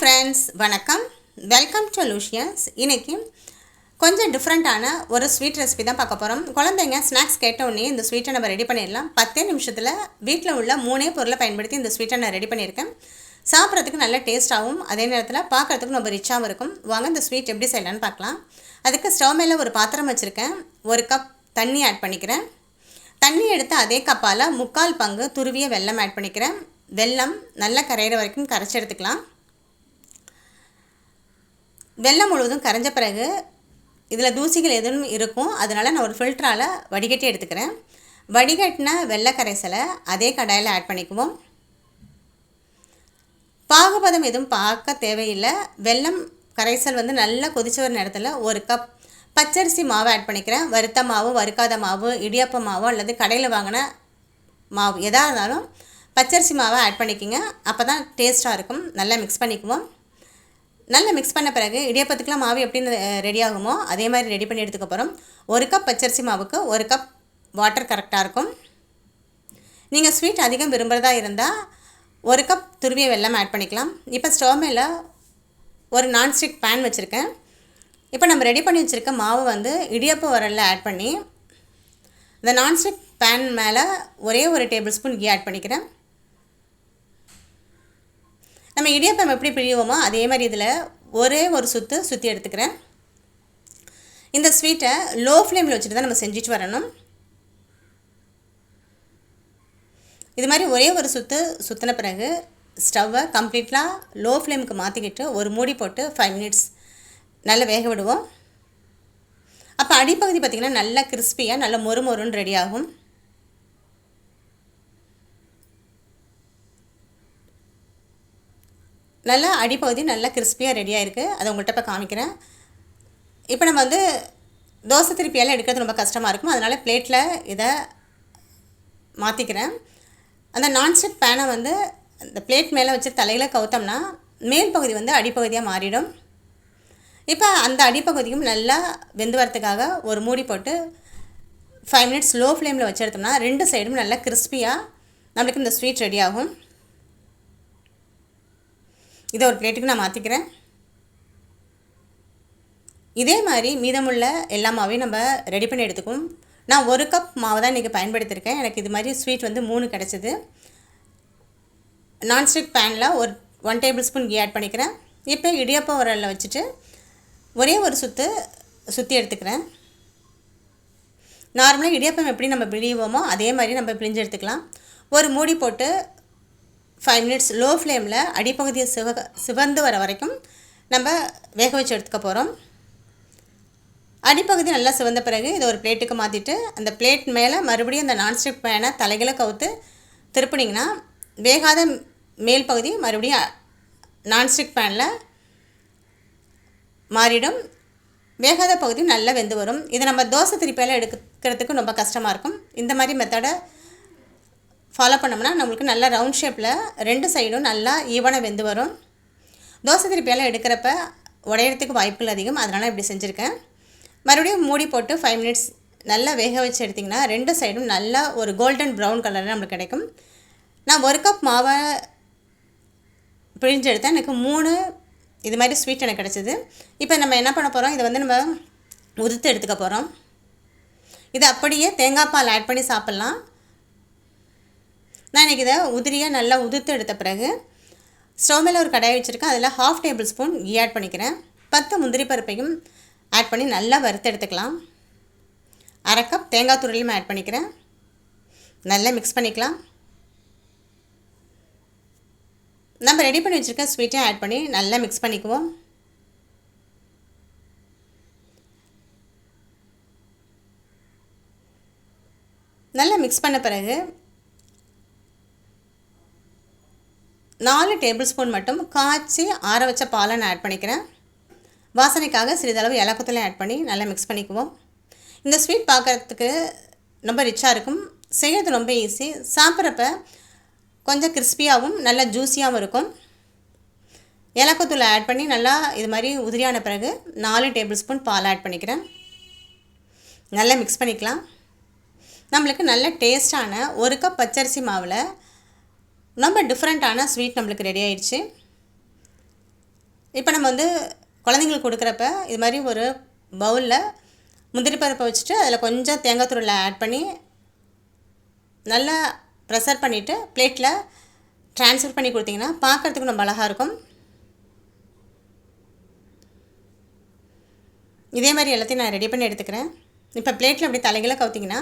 Friends வணக்கம். Welcome to லூஷியன்ஸ் இன்றைக்கி கொஞ்சம் டிஃப்ரெண்ட்டான ஒரு ஸ்வீட் ரெசிபி தான் பார்க்க போகிறோம் குழந்தைங்க ஸ்நாக்ஸ் கேட்டவுடனே இந்த ஸ்வீட்டை நம்ம ரெடி பண்ணிடலாம். பத்தே நிமிஷத்தில் வீட்டில் உள்ள மூணே பொருளை பயன்படுத்தி இந்த ஸ்வீட்டை நான் ரெடி பண்ணியிருக்கேன். சாப்பிட்றதுக்கு நல்ல டேஸ்ட்டாகவும் அதே நேரத்தில் பார்க்குறதுக்கு ரொம்ப ரிச்சாகவும் இருக்கும். வாங்க இந்த ஸ்வீட் எப்படி செய்யலான்னு பார்க்கலாம். அதுக்கு ஸ்டவ் மேலே ஒரு பாத்திரம் வச்சுருக்கேன். ஒரு கப் தண்ணி ஆட் பண்ணிக்கிறேன். தண்ணி எடுத்து அதே கப்பால் முக்கால் பங்கு துருவிய வெல்லம் ஆட் பண்ணிக்கிறேன். வெல்லம் நல்லா கரையிற வரைக்கும் கரைச்சி எடுத்துக்கலாம். வெள்ளம் முழுவதும் கரைஞ்ச பிறகு இதில் தூசிகள் எதுவும் இருக்கும். அதனால் நான் ஒரு ஃபில்டரால் வடிகட்டி எடுத்துக்கிறேன். வடிகட்டின வெள்ளை கரைசலை அதே கடாயில் ஆட் பண்ணிக்குவோம். பாகுபதம் எதுவும் பார்க்க தேவையில்லை. வெல்லம் கரைசல் வந்து நல்லா கொதிச்ச ஒரு நேரத்தில் ஒரு கப் பச்சரிசி மாவு ஆட் பண்ணிக்கிறேன். வறுத்த மாவு வறுக்காத மாவு இடியப்ப மாவு அல்லது கடையில் வாங்கின மாவு எதாக இருந்தாலும் பச்சரிசி மாவை ஆட் பண்ணிக்கோங்க. அப்போ தான் டேஸ்ட்டாக இருக்கும். நல்லா மிக்ஸ் பண்ணிக்குவோம். நல்லா மிக்ஸ் பண்ண பிறகு இடியாப்பத்துக்குலாம் மாவு எப்படி ரெடி ஆகுமோ அதே மாதிரி ரெடி பண்ணி எடுத்துக்க போகிறோம் ஒரு கப் பச்சரிசி மாவுக்கு ஒரு கப் வாட்டர் கரெக்டாக இருக்கும். நீங்கள் ஸ்வீட் அதிகம் விரும்புகிறதா இருந்தால் ஒரு கப் துருவிய வெல்லம் ஆட் பண்ணிக்கலாம். இப்போ ஸ்டவ் மேலே ஒரு நான்ஸ்டிக் பேன் வச்சுருக்கேன். இப்போ நம்ம ரெடி பண்ணி வச்சுருக்க மாவு வந்து இடியப்ப வரலில் ஆட் பண்ணி இந்த நான்ஸ்டிக் பேன் மேலே ஒரே ஒரு டேபிள் ஸ்பூன் கீ ஆட் பண்ணிக்கிறேன். நம்ம இடியாப்பம் எப்படி பிழிவோமோ அதே மாதிரி இதில் ஒரே ஒரு சுற்று சுற்றி எடுத்துக்கிறேன். இந்த ஸ்வீட்டை லோ ஃப்ளேமில் வச்சுட்டு தான் நம்ம செஞ்சுட்டு வரணும். இது மாதிரி ஒரே ஒரு சுற்று சுற்றின பிறகு ஸ்டவ்வை கம்ப்ளீட்டாக லோ ஃப்ளேமுக்கு மாற்றிக்கிட்டு ஒரு மூடி போட்டு ஃபைவ் மினிட்ஸ் நல்லா வேக விடுவோம். அப்போ அடிப்பகுதி பார்த்திங்கன்னா நல்லா கிறிஸ்பியாக நல்லா மொறு மொறுன்னு ரெடி ஆகும். நல்லா அடிப்பகுதி நல்லா கிறிஸ்பியாக ரெடியாக இருக்குது அதை உங்கள்கிட்ட இப்போ காமிக்கிறேன். இப்போ நம்ம வந்து தோசை திருப்பியெல்லாம் எடுக்கிறது ரொம்ப கஷ்டமாக இருக்கும் அதனால் பிளேட்டில் இதை மாற்றிக்கிறேன் அந்த நான்ஸ்டிக் பேனை வந்து இந்த பிளேட் மேலே வச்சு தலையில் கவுத்தோம்னா மேல் பகுதி வந்து அடிப்பகுதியாக மாறிடும். இப்போ அந்த அடிப்பகுதியும் நல்லா வெந்து வரத்துக்காக ஒரு மூடி போட்டு ஃபைவ் மினிட்ஸ் லோ ஃப்ளேமில் வச்சு எடுத்தோம்னா ரெண்டு சைடும் நல்லா கிறிஸ்பியாக நம்மளுக்கு இந்த ஸ்வீட் ரெடி ஆகும். இதை ஒரு பிளேட்டுக்கு நான் மாற்றிக்கிறேன் இதே மாதிரி மீதமுள்ள எல்லா மாவையும் நம்ம ரெடி பண்ணி எடுத்துக்கும் நான் ஒரு கப் மாவு தான் இன்றைக்கி பயன்படுத்தியிருக்கேன் எனக்கு இது மாதிரி ஸ்வீட் வந்து மூணு கிடச்சிது. நான்ஸ்டிக் பேனில் ஒரு one tablespoon ghee add பண்ணிக்கிறேன். இப்போ இடியாப்பம் உரலில் வச்சுட்டு ஒரே ஒரு சுற்று சுற்றி எடுத்துக்கிறேன். நார்மலாக இடியாப்பம் எப்படி நம்ம பிழிவோமோ அதே மாதிரி நம்ம பிழிஞ்சு எடுத்துக்கலாம். ஒரு மூடி போட்டு ஃபைவ் மினிட்ஸ் லோ ஃப்ளேமில் அடிப்பகுதியை சிவ சிவந்து வர வரைக்கும் நம்ம வேக வச்சு எடுத்துக்க போகிறோம் அடிப்பகுதி நல்லா சிவந்த பிறகு இதை ஒரு பிளேட்டுக்கு மாற்றிட்டு அந்த பிளேட் மேலே மறுபடியும் அந்த நான்ஸ்டிக் பேனை தலைகளை கவுத்து திருப்பினீங்கன்னா வேகாத மேல் பகுதி மறுபடியும் நான்ஸ்டிக் பேனில் மாறிடும். வேகாத பகுதி நல்லா வெந்து வரும். இதை நம்ம தோசை திருப்பியால் எடுக்கிறதுக்கு ரொம்ப கஷ்டமாக இருக்கும். இந்த மாதிரி மெத்தடை ஃபாலோ பண்ணோம்னா நம்மளுக்கு நல்லா ரவுண்ட் ஷேப்பில் ரெண்டு சைடும் நல்லா ஈவனாக வெந்து வரும். தோசை திருப்பியெல்லாம் எடுக்கிறப்ப உடையிறதுக்கு வாய்ப்புகள் அதிகம். அதனால் இப்படி செஞ்சுருக்கேன். மறுபடியும் மூடி போட்டு ஃபைவ் மினிட்ஸ் நல்லா வேக வச்சு எடுத்திங்கன்னா ரெண்டு சைடும் நல்லா ஒரு கோல்டன் ப்ரௌன் கலரில் நம்மளுக்கு கிடைக்கும். நான் ஒரு கப் மாவை பிழிஞ்சு எடுத்தேன் எனக்கு மூணு இது மாதிரி ஸ்வீட் எனக்கு கிடச்சிது. இப்போ நம்ம என்ன பண்ண போகிறோம் இதை வந்து நம்ம உதுத்து எடுத்துக்க போகிறோம் இது அப்படியே தேங்காய் பால் ஆட் பண்ணி சாப்பிட்லாம். நான் இன்றைக்கி இதை உதிரியாக நல்லா உதிர்த்து எடுத்த பிறகு ஸ்டவ் மேலே ஒரு கடாய் வச்சுருக்கேன். அதில் half tablespoon ghee add பண்ணிக்கிறேன். பத்து முந்திரி பருப்பையும் ஆட் பண்ணி நல்லா வறுத்து எடுத்துக்கலாம். அரை கப் தேங்காய் துருளையும் ஆட் பண்ணிக்கிறேன். நல்லா மிக்ஸ் பண்ணிக்கலாம். நம்ம ரெடி பண்ணி வச்சுருக்க ஸ்வீட்டையும் ஆட் பண்ணி நல்லா மிக்ஸ் பண்ணிக்குவோம். நல்லா மிக்ஸ் பண்ண பிறகு நாலு டேபிள் ஸ்பூன் மட்டும் காய்ச்சி ஆற வச்ச பாலை நான் ஆட் பண்ணிக்கிறேன். வாசனைக்காக சிறிதளவு இலக்கத்துலையும் ஆட் பண்ணி நல்லா மிக்ஸ் பண்ணிக்குவோம். இந்த ஸ்வீட் பார்க்குறதுக்கு ரொம்ப ரிச்சாக இருக்கும். செய்கிறது ரொம்ப ஈஸி சாப்பிட்றப்ப கொஞ்சம் கிறிஸ்பியாகவும் நல்லா ஜூஸியாகவும் இருக்கும். ஏலக்கத்தூள் ஆட் பண்ணி நல்லா இது மாதிரி உதிரியான பிறகு நாலு டேபிள் ஸ்பூன் பால் ஆட் பண்ணிக்கிறேன். நல்லா மிக்ஸ் பண்ணிக்கலாம். நம்மளுக்கு நல்ல டேஸ்டான ஒரு கப் பச்சரிசி மாவில் ரொம்ப டிஃப்ரெண்ட்டான ஸ்வீட் நம்மளுக்கு ரெடி ஆயிடுச்சு. இப்போ நம்ம வந்து குழந்தைங்களுக்கு கொடுக்குறப்ப இது மாதிரி ஒரு பவுலில் முந்திரி பருப்பை வச்சுட்டு அதில் கொஞ்சம் தேங்காய் துருளை ஆட் பண்ணி நல்லா ப்ரெஷர் பண்ணிவிட்டு பிளேட்டில் ட்ரான்ஸ்ஃபர் பண்ணி கொடுத்தீங்கன்னா பார்க்குறதுக்கு ரொம்ப அழகாக இருக்கும். இதே மாதிரி எல்லாத்தையும் நான் ரெடி பண்ணி எடுத்துக்கிறேன். இப்போ பிளேட்டில் அப்படி தலைகளை கவுத்திங்கன்னா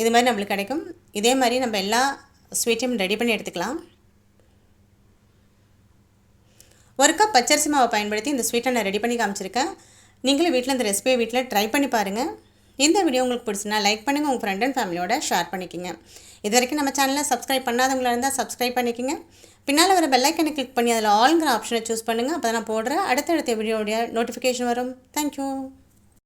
இது மாதிரி நம்மளுக்கு கிடைக்கும். இதே மாதிரி நம்ம எல்லா ஸ்வீட்டையும் ரெடி பண்ணி எடுத்துக்கலாம். ஒரு கப் பச்சரிசி மாவை பயன்படுத்தி இந்த ஸ்வீட்டை நான் ரெடி பண்ணி காமிச்சிருக்கேன். நீங்களும் வீட்டில் இந்த ரெசிபியை வீட்டில் ட்ரை பண்ணி பாருங்கள் இந்த வீடியோ உங்களுக்கு பிடிச்சுன்னா லைக் பண்ணுங்கள் உங்கள் ஃப்ரெண்ட் அண்ட் ஃபேமிலியோட ஷேர் பண்ணிக்கோங்க. இது வரைக்கும் நம்ம சேனலில் சப்ஸ்கிரைப் பண்ணாதவங்களா இருந்தால் சப்ஸ்கிரைப் பண்ணிக்கோங்க. பின்னால் வர பெல்லைக்கனை கிளிக் பண்ணி அதில் ஆல்ங்கிற ஆப்ஷனை சூஸ் பண்ணுங்கள் அப்போ தான் நான் போடுற அடுத்தடுத்த வீடியோடைய நோட்டிஃபிகேஷன் வரும். தேங்க்யூ